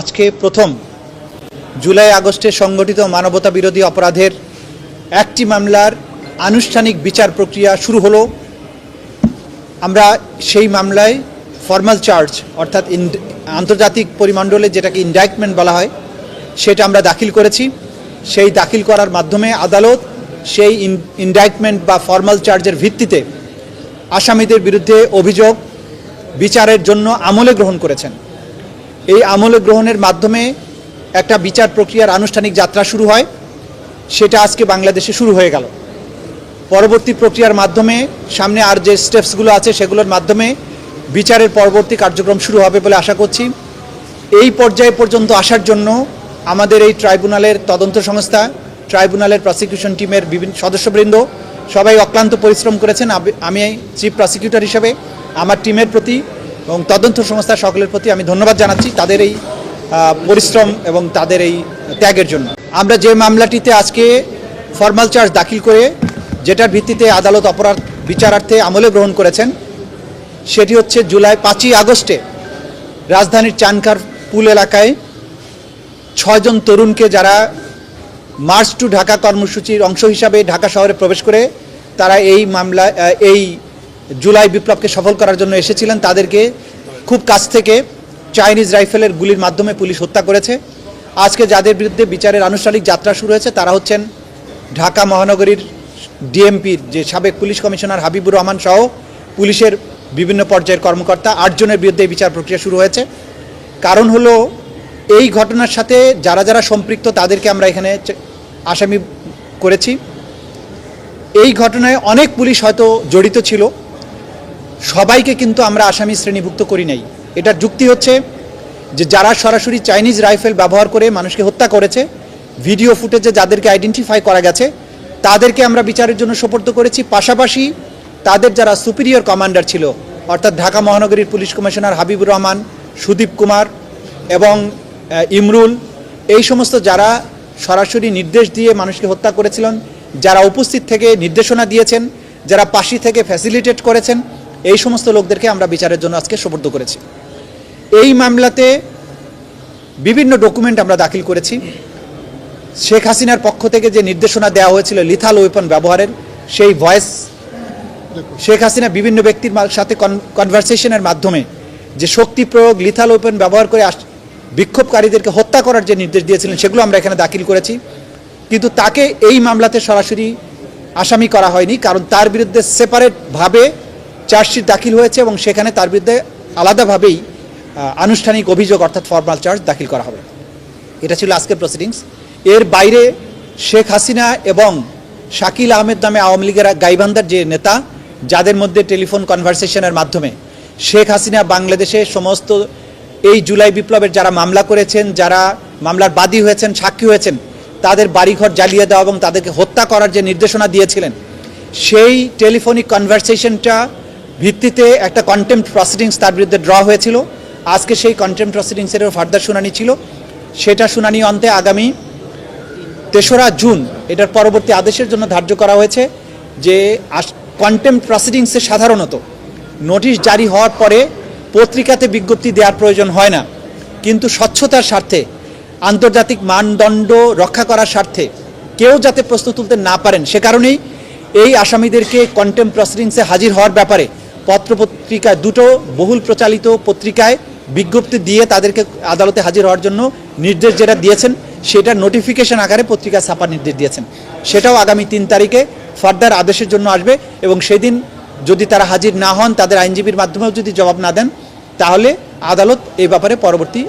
আজকে প্রথম জুলাই আগস্টে সংগঠিত মানবতা বিরোধী অপরাধের একটি মামলার আনুষ্ঠানিক বিচার প্রক্রিয়া শুরু হলো। আমরা সেই মামলায় ফর্মাল চার্জ অর্থাৎ আন্তর্জাতিক পরিমণ্ডলে যেটাকে ইন্ডাইটমেন্ট বলা হয়, সেটা আমরা দাখিল করেছি। সেই দাখিল করার মাধ্যমে আদালত সেই ইন্ডাইটমেন্ট বা ফর্মাল চার্জের ভিত্তিতে আসামিদের বিরুদ্ধে অভিযোগ, বিচারের জন্য আমলে গ্রহণ করেছেন। এই আমলে গ্রহণের মাধ্যমে একটা বিচার প্রক্রিয়ার আনুষ্ঠানিক যাত্রা শুরু হয়। সেটা আজকে বাংলাদেশে শুরু হয়ে গেল। পরবর্তী প্রক্রিয়ার মাধ্যমে সামনে আর যে স্টেপসগুলো আছে সেগুলোর মাধ্যমে বিচারের পরবর্তী কার্যক্রম শুরু হবে বলে আশা করছি। এই পর্যায়ে পর্যন্ত আসার জন্য আমাদের এই ট্রাইব্যুনালের তদন্ত সংস্থা, ট্রাইব্যুনালের প্রসিকিউশন টিমের বিভিন্ন সদস্যবৃন্দ সবাই অক্লান্ত পরিশ্রম করেছেন। আমি চিফ প্রসিকিউটর হিসেবে, আমার টিমের প্রতি এবং তদন্ত সংস্থা সকলের প্রতি আমি ধন্যবাদ জানাচ্ছি তাদের এই পরিশ্রম এবং তাদের এই ত্যাগের জন্য। আমরা যে মামলাটিতে আজকে ফর্মাল চার্জ দাখিল করে, যেটার ভিত্তিতে আদালত অপরাধ বিচারার্থে আমলে গ্রহণ করেছেন, সেটি হচ্ছে জুলাই পাঁচই আগস্টে রাজধানীর চানকার পুল এলাকায় ছয়জন তরুণকে যারা মার্চ টু ঢাকা কর্মসূচির অংশ হিসাবে ঢাকা শহরে প্রবেশ করে, তারা এই মামলা এই জুলাই বিপ্লবকে সফল করার জন্য এসেছিলেন। তাদেরকে খুব কাছ থেকে চাইনিজ রাইফেলের গুলির মাধ্যমে পুলিশ হত্যা করেছে। আজকে যাদের বিরুদ্ধে বিচারের আনুষ্ঠানিক যাত্রা শুরু হয়েছে, তারা হচ্ছেন ঢাকা মহানগরীর ডিএমপির যে সাবেক পুলিশ কমিশনার হাবিবুর রহমান সহ পুলিশের বিভিন্ন পর্যায়ের কর্মকর্তা আটজনের বিরুদ্ধে বিচার প্রক্রিয়া শুরু হয়েছে। কারণ হলো, এই ঘটনার সাথে যারা যারা সম্পৃক্ত, তাদেরকে আমরা এখানে আসামি করেছি। এই ঘটনায় অনেক পুলিশ হয়তো জড়িত ছিল। সবাইকে কিন্তু আমরা আসামি শ্রেণীভুক্ত করি নাই। এটার যুক্তি হচ্ছে যে যারা সরাসরি চাইনিজ রাইফেল ব্যবহার করে মানুষকে হত্যা করেছে, ভিডিও ফুটেজে যাদেরকে আইডেন্টিফাই করা গেছে, তাদেরকে আমরা বিচারের জন্য সোপর্দ করেছি। পাশাপাশি তাদের যারা সুপিরিয়র কমান্ডার ছিল, অর্থাৎ ঢাকা মহানগরীর পুলিশ কমিশনার হাবিবুর রহমান, সুদীপ কুমার এবং ইমরুল, এই সমস্ত যারা সরাসরি নির্দেশ দিয়ে মানুষকে হত্যা করেছিলেন, যারা উপস্থিত থেকে নির্দেশনা দিয়েছেন, যারা পাশি থেকে ফ্যাসিলিটেট করেছেন এই সমস্ত লোকদেরকে আমরা বিচারের জন্য আজকে সোপর্দ করেছি। এই মামলাতে বিভিন্ন ডকুমেন্ট আমরা দাখিল করেছি। শেখ হাসিনার পক্ষ থেকে যে নির্দেশনা দেওয়া হয়েছিল লিথাল ওয়েপন ব্যবহারের, সেই ভয়েস শেখ হাসিনা বিভিন্ন ব্যক্তির সাথে কনভারসেশনের মাধ্যমে যে শক্তি প্রয়োগ লিথাল ওয়েপন ব্যবহার করে বিক্ষোভকারীদেরকে হত্যা করার যে নির্দেশ দিয়েছিলেন, সেগুলো আমরা এখানে দাখিল করেছি। কিন্তু তাকে এই মামলাতে সরাসরি আসামি করা হয়নি, কারণ তার বিরুদ্ধে সেপারেটভাবে চার্জশিট দাখিল হয়েছে এবং সেখানে তার বিরুদ্ধে আলাদাভাবেই আনুষ্ঠানিক অভিযোগ অর্থাৎ ফর্মাল চার্জ দাখিল করা হবে। এটা ছিল আজকের প্রসিডিংস এর বাইরে শেখ হাসিনা এবং শাকিল আহমেদ নামে আওয়ামী লীগের গাইবান্ধার যে নেতা, যাদের মধ্যে টেলিফোন কনভারসেশনের মাধ্যমে শেখ হাসিনা বাংলাদেশে সমস্ত এই জুলাই বিপ্লবের যারা মামলা করেছেন, যারা মামলার বাদী হয়েছেন, সাক্ষী হয়েছেন, তাদের বাড়িঘর জ্বালিয়ে দেওয়া এবং তাদেরকে হত্যা করার যে নির্দেশনা দিয়েছিলেন, সেই টেলিফোনিক কনভারসেশনটা ভিত্তিতে একটা কন্টেম্প প্রসিডিংস তার বিরুদ্ধে ড্র হয়েছিল। আজকে সেই কন্টেম্প প্রসিডিংসেরও ফার্দার শুনানি ছিল। সেটা শুনানি অন্তে আগামী তেসরা জুন, এটার পরবর্তী আদেশের জন্য ধার্য করা হয়েছে যে কন্টেম্প প্রসিডিংসে সাধারণত নোটিশ জারি হওয়ার পরে পত্রিকাতে বিজ্ঞপ্তি দেওয়ার প্রয়োজন হয় না। কিন্তু স্বচ্ছতার স্বার্থে, আন্তর্জাতিক মানদণ্ড রক্ষা করার স্বার্থে কেউ যাতে প্রশ্ন তুলতে না পারেন, সে কারণেই এই আসামিদেরকে কন্টেম্প প্রসিডিংসে হাজির হওয়ার ব্যাপারে পত্রপত্রিকায়, দুটো বহুল প্রচালিত পত্রিকায় বিজ্ঞপ্তি দিয়ে তাদেরকে আদালতে হাজির হওয়ার জন্য নির্দেশ যেটা দিয়েছেন সেটা নোটিফিকেশন আকারে পত্রিকা ছাপার নির্দেশ দিয়েছেন। সেটাও আগামী তিন তারিখে ফার্দার আদেশের জন্য আসবে এবং সেদিন যদি তারা হাজির না হন, তাদের আইনজীবীর মাধ্যমেও যদি জবাব না দেন, তাহলে আদালত এই ব্যাপারে পরবর্তী